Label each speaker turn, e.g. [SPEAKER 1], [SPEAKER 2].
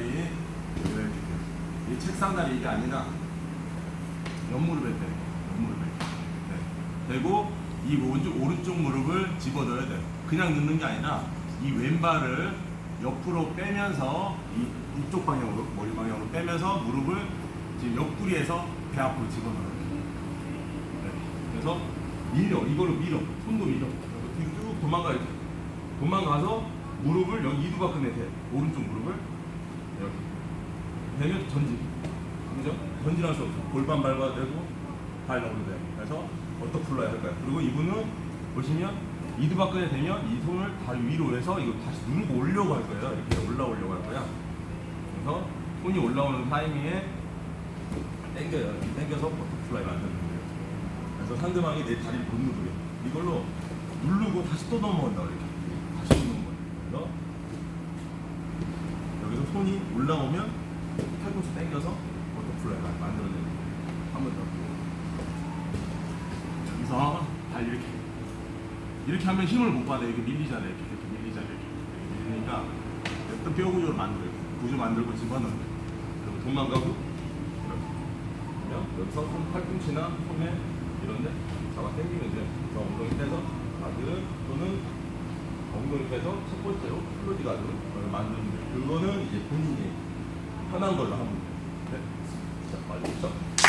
[SPEAKER 1] 돼요. 이 책상 다리 이게 아니라 옆무릎에 대 옆무릎에 네. 되고 이 오른쪽, 오른쪽 무릎을 집어넣어야 돼요 그냥 넣는 게 아니라 이 왼발을 옆으로 빼면서 이, 이쪽 방향으로 머리 방향으로 빼면서 무릎을 지금 옆구리에서 배 앞으로 집어넣어요 네. 그래서 밀어. 이걸로 밀어. 손도 밀어. 뒤로 쭉 도망가 이렇게 도망가서 무릎을 여기 이두박근에 대 오른쪽 무릎을 이렇게 되면 전진 그죠? 전진할 수 없어. 골반 밟아야 되고 발 넣어도 돼요 그래서 어떻게 풀러야 할까요? 그리고 이분은 보시면 이두박근에 되면 이 손을 다리 위로 해서 이거 다시 누르고 올려고 할 거예요. 이렇게 올라오려고 할 거야. 그래서 손이 올라오는 타이밍에 이렇게 당겨서 버터플라이 만드는 거예요 그래서 상대방이 내 다리를 못 누르게. 이걸로 누르고 다시 또 넘어온다 이렇게 다시 누르는 거예요 그래서 여기서 손이 올라오면 팔꿈치 당겨서 버터플라이 만들어내는 거예요. 한번 더 여기서 발 이렇게. 이렇게 하면 힘을 못 받아 이렇게 밀리잖아요. 이렇게, 이렇게 밀리잖아요. 이렇게, 밀리니까 또뼈 구조를 만들어요. 구조 만들고 집어넣는 거예요. 그리고 도망가고. 이렇게 그러면 여기서 손 팔꿈치나 손에 이런데 잡아 당기면 그래서 엉덩이 떼서 또 빼서 첫 번째로 클로지 가드 만드는 그거는 이제 본인이 편한 걸로 하면 돼요. 네. 자 빨리 시작